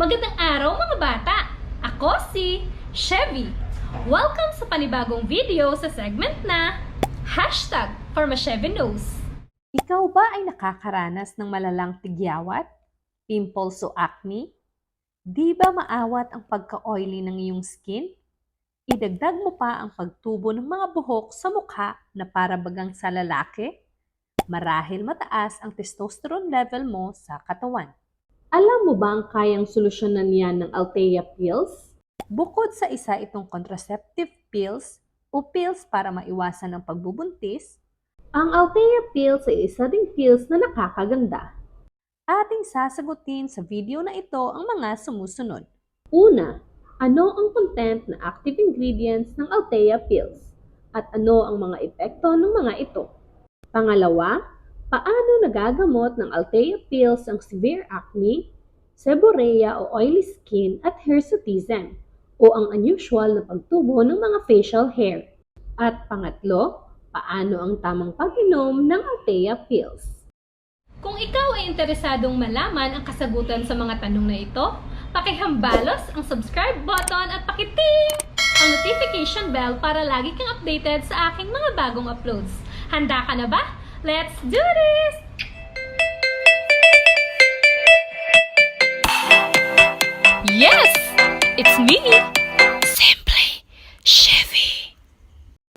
Magandang araw mga bata! Ako si Chevy. Welcome sa panibagong video sa segment na Hashtag for Knows. Ikaw ba ay nakakaranas ng malalang tigyawat, pimples o acne? Di ba maawat ang pagka-oily ng iyong skin? Idagdag mo pa ang pagtubo ng mga buhok sa mukha na para bagang sa lalaki? Marahil mataas ang testosterone level mo sa katawan. Alam mo ba ang kayang solusyonan yan ng Althea Pills? Bukod sa isa itong contraceptive pills o pills para maiwasan ang pagbubuntis, Ang Althea Pills ay isa ding pills na nakakaganda. ating sasagutin sa video na ito ang mga sumusunod. Una, ano ang content na active ingredients ng Althea Pills? At ano ang mga epekto ng mga ito? Pangalawa, paano nagagamot ng Althea Pills ang severe acne, seborrhea o oily skin at hirsutism o ang unusual na pagtubo ng mga facial hair? At pangatlo, paano ang tamang pag-inom ng Althea Pills? Kung ikaw ay interesadong malaman ang kasagutan sa mga tanong na ito, pakihambalos ang subscribe button at pakiting ang notification bell para lagi kang updated sa aking mga bagong uploads. Handa ka na ba? Let's do this! Yes! It's me! Simply Chevy!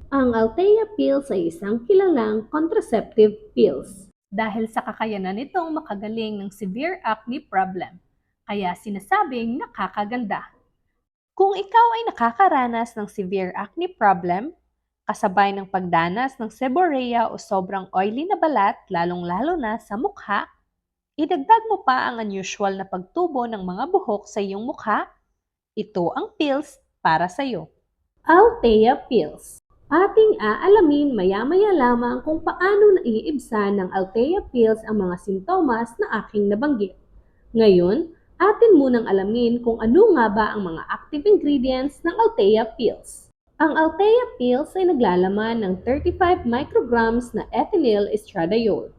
Ang Althea Pills ay isang kilalang contraceptive pills. dahil sa kakayanan nitong makagaling ng severe acne problem, kaya sinasabing nakakaganda. Kung ikaw ay nakakaranas ng severe acne problem, kasabay ng pagdanas ng seborrhea o sobrang oily na balat, lalong-lalo na sa mukha, idagdag mo pa ang unusual na pagtubo ng mga buhok sa iyong mukha, ito ang pills para sa iyo. Althea Pills. Ating aalamin maya-maya lamang kung paano naiibsan ng Althea Pills ang mga sintomas na aking nabanggit. Ngayon, atin munang alamin kung ano nga ba ang mga active ingredients ng Althea Pills. Ang Althea Pills ay naglalaman ng 35 micrograms na ethinyl estradiol.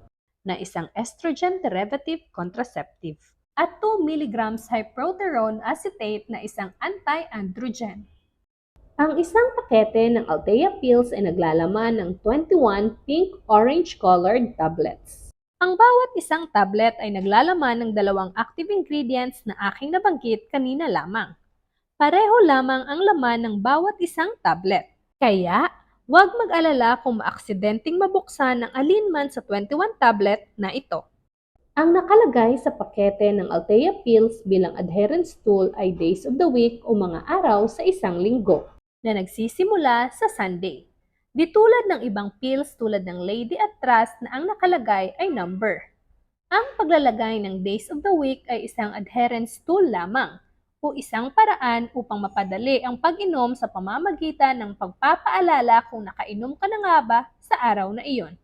na isang estrogen derivative contraceptive at 2 mg hyproterone acetate na isang anti-androgen. Ang isang pakete ng Althea Pills ay naglalaman ng 21 pink orange colored tablets. Ang bawat isang tablet ay naglalaman ng dalawang active ingredients na aking nabanggit kanina lamang. Pareho lamang ang laman ng bawat isang tablet. Kaya, huwag mag-alala kung maaksidenteng mabuksan ng alinman sa 21 tablet na ito. Ang nakalagay sa pakete ng Althea Pills bilang adherence tool ay days of the week o mga araw sa isang linggo. na nagsisimula sa Sunday. Di tulad ng ibang pills tulad ng Lady at Trust na ang nakalagay ay number. Ang paglalagay ng days of the week ay isang adherence tool lamang o isang paraan upang mapadali ang pag-inom sa pamamagitan ng pagpapaalala kung nakainom ka na nga ba sa araw na iyon.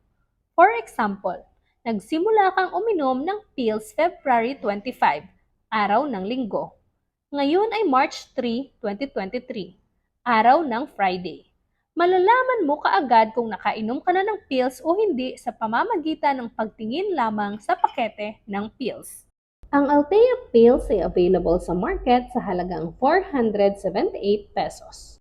For example, nagsimula kang uminom ng pills February 25, araw ng linggo. Ngayon ay March 3, 2023 araw ng Friday. Malalaman mo kaagad kung nakainom ka na ng pills o hindi sa pamamagitan ng pagtingin lamang sa pakete ng pills. Ang Althea Pills ay available sa market sa halagang 478 pesos.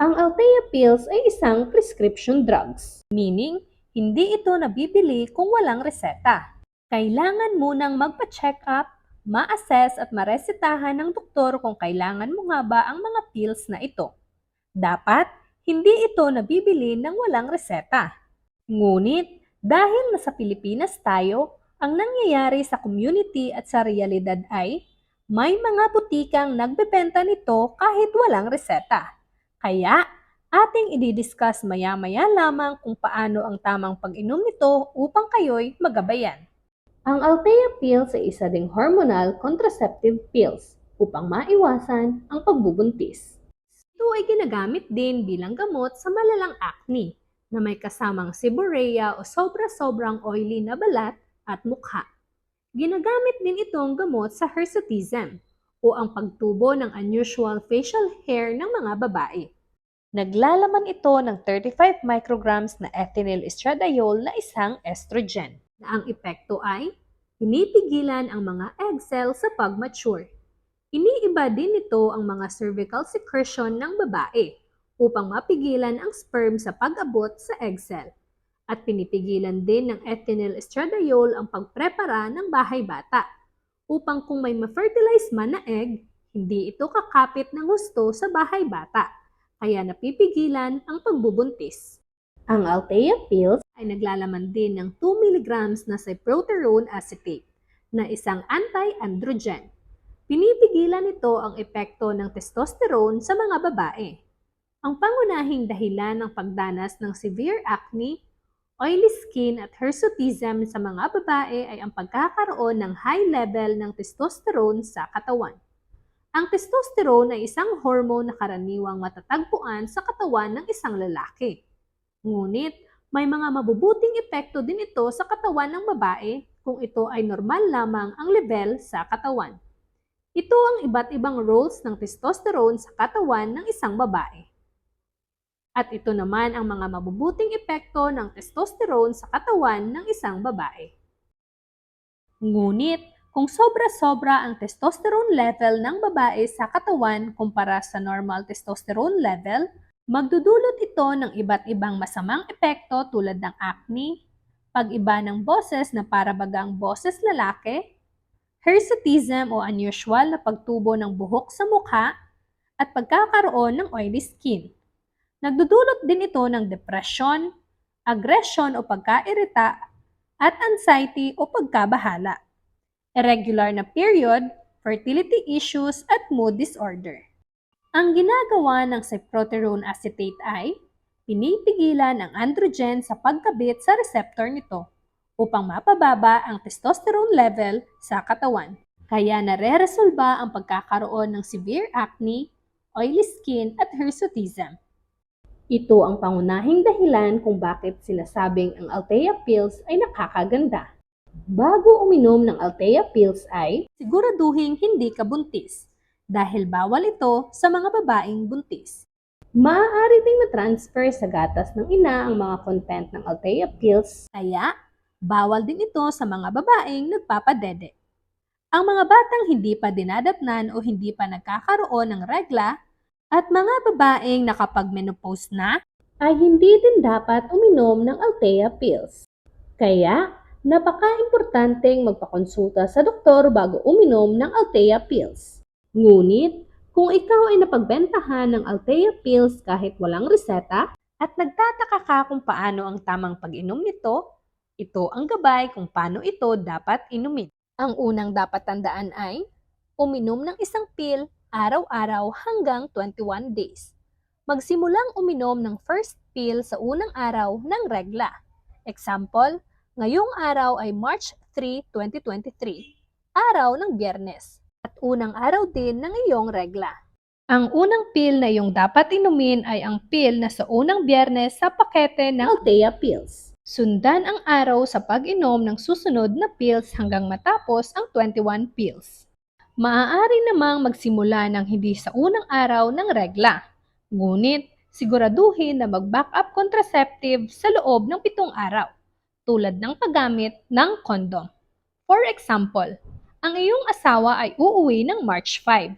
Ang Althea Pills ay isang prescription drugs. Meaning, hindi ito nabibili kung walang reseta. Kailangan munang magpa-check up, ma-assess at maresetahan ng doktor kung kailangan mo nga ba ang mga pills na ito. Dapat, hindi ito nabibili ng walang reseta. Ngunit, dahil nasa Pilipinas tayo, ang nangyayari sa community at sa realidad ay, may mga butikang nagbebenta nito kahit walang reseta. Kaya, ating ididiscuss maya-maya lamang kung paano ang tamang pag-inom nito upang kayo'y magabayan. Ang Althea Pills ay isa ding hormonal contraceptive pills upang maiwasan ang pagbubuntis. Ito ay ginagamit din bilang gamot sa malalang acne na may kasamang seborrhea o sobra-sobrang oily na balat at mukha. Ginagamit din itong gamot sa hirsutism o ang pagtubo ng unusual facial hair ng mga babae. Naglalaman ito ng 35 micrograms na ethinyl estradiol na isang estrogen na ang epekto ay pinipigilan ang mga egg cell sa pag-mature. Iniiba din nito ang mga cervical secretion ng babae upang mapigilan ang sperm sa pag-abot sa egg cell. At pinipigilan din ng ethinyl estradiol ang pagprepara ng bahay bata upang kung may ma-fertilize man na egg, hindi ito kakapit ng gusto sa bahay bata, kaya napipigilan ang pagbubuntis. Ang Althea pills Ay naglalaman din ng 2 mg na cyproterone acetate na isang anti-androgen. Pinipigilan ito ang epekto ng testosterone sa mga babae. Ang pangunahing dahilan ng pagdanas ng severe acne, oily skin at hirsutism sa mga babae ay ang pagkakaroon ng high level ng testosterone sa katawan. Ang testosterone ay isang hormone na karaniwang matatagpuan sa katawan ng isang lalaki. Ngunit, may mga mabubuting epekto din ito sa katawan ng babae kung ito ay normal lamang ang level sa katawan. Ito ang iba't ibang roles ng testosterone sa katawan ng isang babae. At ito naman ang mga mabubuting epekto ng testosterone sa katawan ng isang babae. Ngunit, kung sobra-sobra ang testosterone level ng babae sa katawan kumpara sa normal testosterone level, magdudulot ito ng iba't ibang masamang epekto tulad ng acne, pag-iba ng boses na para bagang boses lalaki, hirsutism o unusual na pagtubo ng buhok sa mukha, at pagkakaroon ng oily skin. Nagdudulot din ito ng depression, aggression o pagkairita, at anxiety o pagkabahala. Irregular na period, fertility issues at mood disorder. Ang ginagawa ng cyproterone acetate ay pinipigilan ang androgen sa pagkabit sa receptor nito upang mapababa ang testosterone level sa katawan. Kaya nare-resolba ang pagkakaroon ng severe acne, oily skin at hirsutism. Ito ang pangunahing dahilan kung bakit sinasabing ang Althea pills ay nakakaganda. Bago uminom ng Althea pills ay Siguraduhin hindi ka buntis dahil bawal ito sa mga babaeng buntis. maaari ding na-transfer sa gatas ng ina ang mga content ng Althea pills. Kaya, bawal din ito sa mga babaeng nagpapadede. Ang mga batang hindi pa dinadatnan o hindi pa nagkakaroon ng regla at mga babaeng nakapag-menopause na ay hindi din dapat uminom ng Althea pills. Kaya, napaka-importanteng magpakonsulta sa doktor bago uminom ng Althea pills. Ngunit, kung ikaw ay napagbentahan ng Althea pills kahit walang reseta, at nagtataka ka kung paano ang tamang pag-inom nito, ito ang gabay kung paano ito dapat inumin. Ang unang dapat tandaan ay uminom ng isang pill araw-araw hanggang 21 days. Magsimulang uminom ng first pill sa unang araw ng regla. Example, ngayong araw ay March 3, 2023, araw ng biyernes, at unang araw din ng iyong regla. Ang unang pill na iyong dapat inumin ay ang pill na sa unang biyernes sa pakete ng Althea pills. Sundan ang araw sa pag-inom ng susunod na pills hanggang matapos ang 21 pills. Maaari namang magsimula ng hindi sa unang araw ng regla. Ngunit, siguraduhin na mag-backup contraceptive sa loob ng pitong araw, tulad ng paggamit ng kondom. For example, ang iyong asawa ay uuwi ng March 5.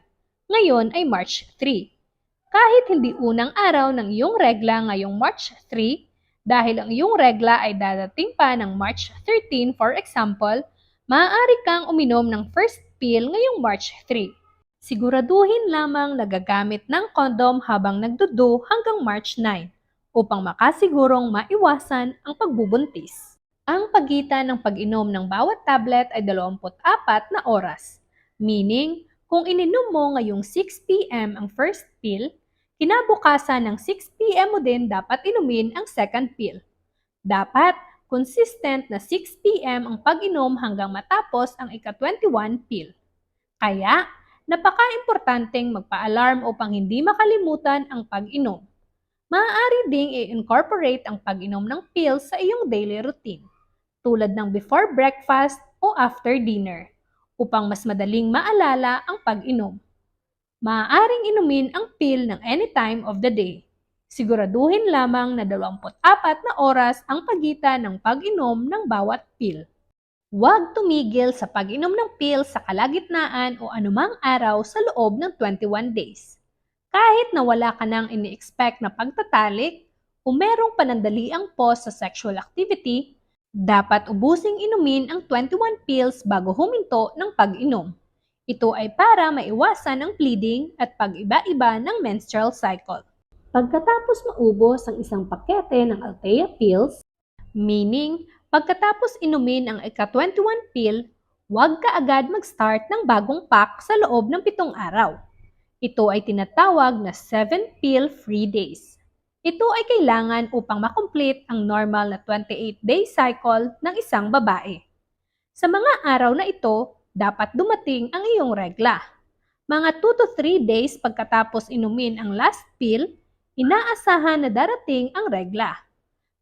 Ngayon ay March 3. Kahit hindi unang araw ng iyong regla ngayong March 3, dahil ang iyong regla ay dadating pa ng March 13 for example, maaari kang uminom ng first pill ngayong March 3. Siguraduhin lamang nagagamit ng kondom habang nagdudu hanggang March 9 upang makasigurong maiwasan ang pagbubuntis. Ang pagitan ng pag-inom ng bawat tablet ay 24 na oras, meaning kung ininom mo ngayong 6 p.m. ang first pill, kinabukasan ng 6 p.m. mo din dapat inumin ang second pill. Dapat consistent na 6 p.m. ang pag-inom hanggang matapos ang ika-21 pill. Kaya, napaka-importanteng magpa-alarm upang hindi makalimutan ang pag-inom. Maaari ding i-incorporate ang pag-inom ng pills sa iyong daily routine, tulad ng before breakfast o after dinner, upang mas madaling maalala ang pag-inom. Maaaring inumin ang pill ng any time of the day. Siguraduhin lamang na 24 na oras ang pagitan ng pag-inom ng bawat pill. Huwag tumigil sa pag-inom ng pills sa kalagitnaan o anumang araw sa loob ng 21 days. Kahit na wala ka nang ini-expect na pagtatalik o merong panandaliang pause sa sexual activity, dapat ubusing inumin ang 21 pills bago huminto ng pag-inom. Ito ay para maiwasan ang bleeding at pag-iba-iba ng menstrual cycle. Pagkatapos maubos ang isang pakete ng Althea pills, Meaning, pagkatapos inumin ang ika-21 pill, huwag ka agad mag-start ng bagong pack sa loob ng pitong araw. Ito ay tinatawag na 7 pill free days. Ito ay kailangan upang makomplete ang normal na 28-day cycle ng isang babae. Sa mga araw na ito, dapat dumating ang iyong regla. Mga 2 to 3 days pagkatapos inumin ang last pill, inaasahan na darating ang regla.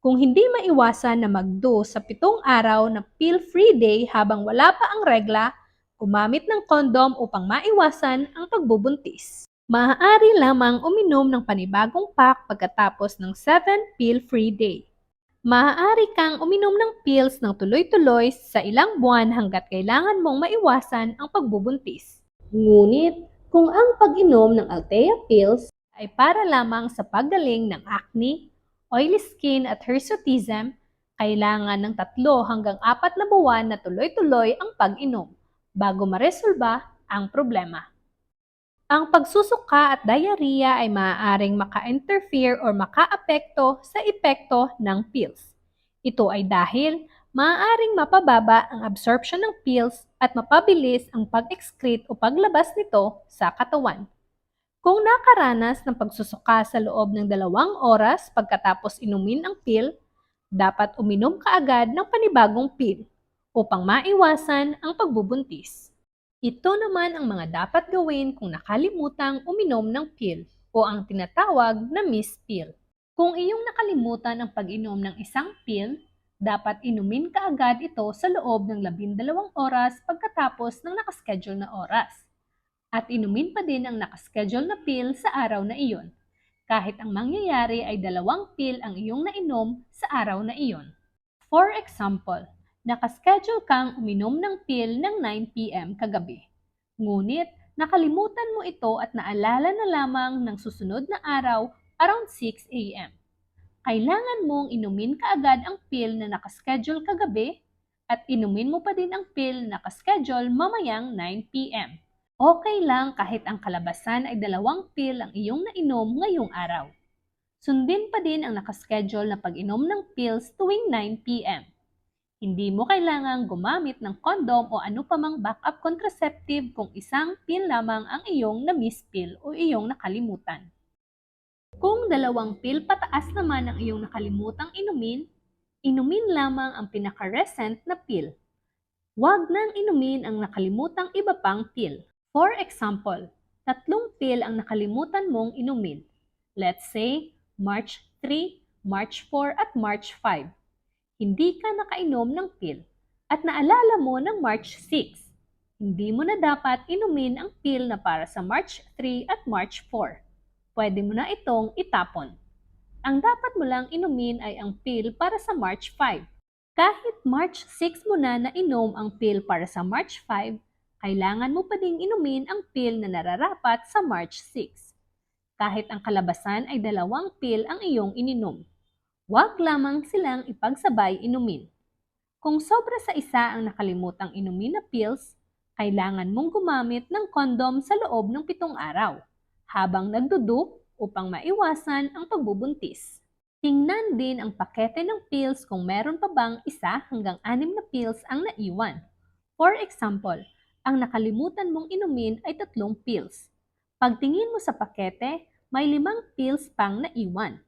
Kung hindi maiwasan na magdo sa pitong araw na pill-free day habang wala pa ang regla, gumamit ng kondom upang maiwasan ang pagbubuntis. Maaari lamang uminom ng panibagong pack pagkatapos ng 7 pill-free day. Maaari kang uminom ng pills ng tuloy-tuloy sa ilang buwan hanggat kailangan mong maiwasan ang pagbubuntis. ngunit kung ang pag-inom ng Althea pills ay para lamang sa paggaling ng acne, oily skin at hirsutism, kailangan ng tatlo hanggang apat na buwan na tuloy-tuloy ang pag-inom bago maresolba ang problema. Ang pagsusuka at diarrhea ay maaaring maka-interfere or maka-apekto sa epekto ng pills. Ito ay dahil maaaring mapababa ang absorption ng pills at mapabilis ang pag-excrete o paglabas nito sa katawan. Kung nakaranas ng pagsusuka sa loob ng dalawang oras pagkatapos inumin ang pill, dapat uminom kaagad ng panibagong pill upang maiwasan ang pagbubuntis. Ito naman ang mga dapat gawin kung nakalimutang uminom ng pill o ang tinatawag na miss pill. Kung iyong nakalimutan ang pag-inom ng isang pill, dapat inumin kaagad ito sa loob ng labindalawang oras pagkatapos ng nakaschedule na oras at inumin pa din ang nakaschedule na pill sa araw na iyon, kahit ang mangyayari ay dalawang pill ang iyong nainom sa araw na iyon. For example, nakaschedule kang uminom ng pill ng 9pm kagabi. Ngunit, nakalimutan mo ito at naalala na lamang ng susunod na araw around 6am. Kailangan mong inumin kaagad ang pill na nakaschedule kagabi at inumin mo pa din ang pill na nakaschedule mamayang 9pm. Okay lang kahit ang kalabasan ay dalawang pill ang iyong nainom ngayong araw. Sundin pa din ang nakaschedule na pag-inom ng pills tuwing 9pm. Hindi mo kailangang gumamit ng kondom o ano pa mang backup contraceptive kung isang pill lamang ang iyong na-miss pill o iyong nakalimutan. Kung dalawang pill pataas naman ang iyong nakalimutang inumin, inumin lamang ang pinaka-recent na pill. Huwag nang inumin ang nakalimutang iba pang pill. For example, tatlong pill ang nakalimutan mong inumin. Let's say, March 3, March 4 at March 5. Hindi ka nakainom ng pill at naalala mo ng March 6. Hindi mo na dapat inumin ang pill na para sa March 3 at March 4. Pwede mo na itong itapon. Ang dapat mo lang inumin ay ang pill para sa March 5. Kahit March 6 mo na nainom ang pill para sa March 5, kailangan mo pa ding inumin ang pill na nararapat sa March 6. Kahit ang kalabasan ay dalawang pill ang iyong ininom. Huwag lamang silang ipagsabay inumin. Kung sobra sa isa ang nakalimutang inumin na pills, kailangan mong gumamit ng kondom sa loob ng pitong araw habang nagdudu upang maiwasan ang pagbubuntis. Tingnan din ang pakete ng pills kung meron pa bang isa hanggang anim na pills ang naiwan. For example, ang nakalimutan mong inumin ay tatlong pills. Pagtingin mo sa pakete, may limang pills pang naiwan.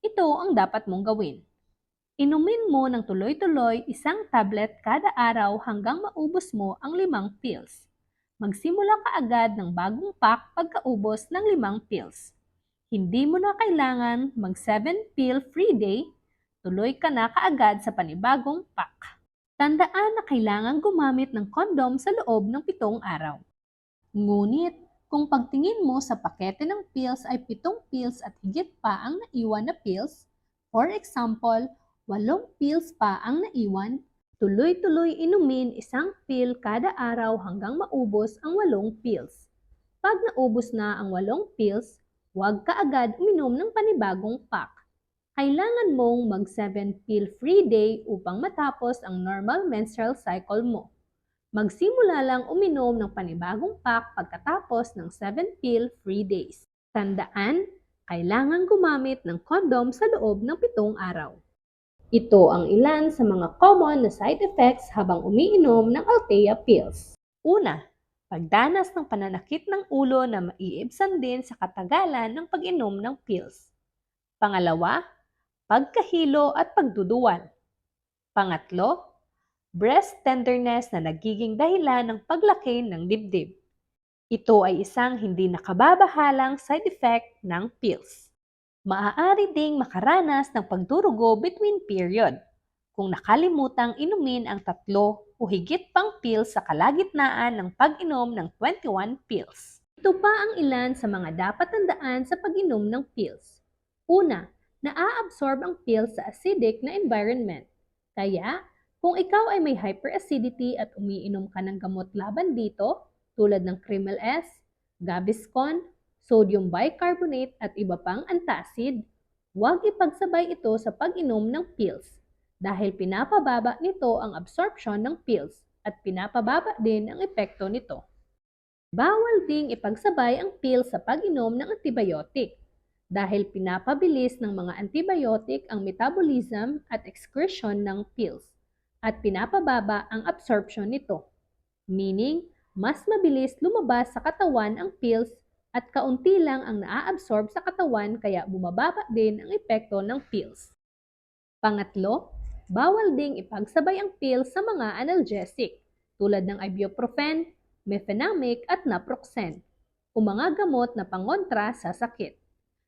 Ito ang dapat mong gawin. Inumin mo ng tuloy-tuloy isang tablet kada araw hanggang maubos mo ang limang pills. Magsimula ka agad ng bagong pack pagkaubos ng limang pills. Hindi mo na kailangan mag 7 pill free day, tuloy ka na kaagad sa panibagong pack. Tandaan na kailangan gumamit ng kondom sa loob ng pitong araw. Ngunit, kung pagtingin mo sa pakete ng pills ay pitong pills at higit pa ang naiwan na pills, for example, walong pills pa ang naiwan, Tuloy-tuloy inumin isang pill kada araw hanggang maubos ang walong pills. Pag naubos na ang walong pills, huwag ka agad uminom ng panibagong pack. Kailangan mong mag 7 pill free day upang matapos ang normal menstrual cycle mo. Magsimula lang uminom ng panibagong pack pagkatapos ng 7 pill free days. Tandaan, kailangan gumamit ng kondom sa loob ng pitong araw. Ito ang ilan sa mga common na side effects habang umiinom ng Althea pills. Una, pagdanas ng pananakit ng ulo na maiibsan din sa katagalan ng pag-inom ng pills. Pangalawa, pagkahilo at pagduduwal. Pangatlo, breast tenderness na nagiging dahilan ng paglaki ng dibdib. Ito ay isang hindi nakababahalang side effect ng pills. Maaari ding makaranas ng pagdurugo between period kung nakalimutang inumin ang tatlo o higit pang pills sa kalagitnaan ng pag-inom ng 21 pills. Ito pa ang ilan sa mga dapat tandaan sa pag-inom ng pills. Una, naa-absorb ang pills sa acidic na environment. Kaya, kung ikaw ay may hyperacidity at umiinom ka ng gamot laban dito, tulad ng Crimal S, Gaviscon, sodium bicarbonate at iba pang antacid, huwag ipagsabay ito sa pag-inom ng pills dahil pinapababa nito ang absorption ng pills at pinapababa din ang epekto nito. Bawal ding ipagsabay ang pills sa pag-inom ng antibiotic dahil pinapabilis ng mga antibiotic ang metabolism at excretion ng pills at pinapababa ang absorption nito. Meaning, mas mabilis lumabas sa katawan ang pills at kaunti lang ang naa-absorb sa katawan kaya bumababa din ang epekto ng pills. Pangatlo, bawal ding ipagsabay ang pills sa mga analgesic tulad ng ibuprofen, mefenamic at naproxen o mga gamot na pangontra sa sakit.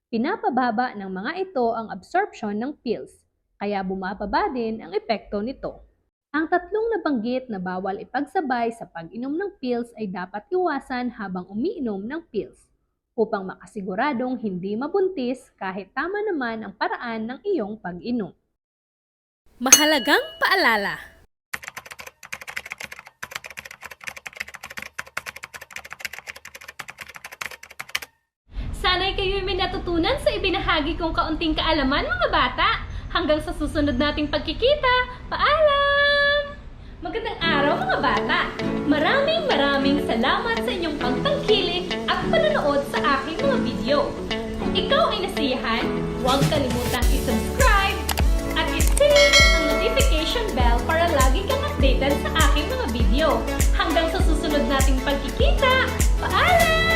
Pinapababa ng mga ito ang absorption ng pills kaya bumababa din ang epekto nito. Ang tatlong nabanggit na bawal ipagsabay sa pag-inom ng pills ay dapat iwasan habang umiinom ng pills upang makasiguradong hindi mabuntis kahit tama naman ang paraan ng iyong pag-inom. Mahalagang paalala. Sana'y kayo'y may natutunan sa ibinahagi kong kaunting kaalaman mga bata. Hanggang sa susunod nating pagkikita, paalam! Magandang araw mga bata! Maraming maraming salamat sa inyong pagtangkilik at panonood sa aking mga video. Kung ikaw ay nasiyahan, huwag kalimutang i-subscribe at i-click ang notification bell para lagi kang updated sa aking mga video. Hanggang sa susunod nating pagkikita, paalam!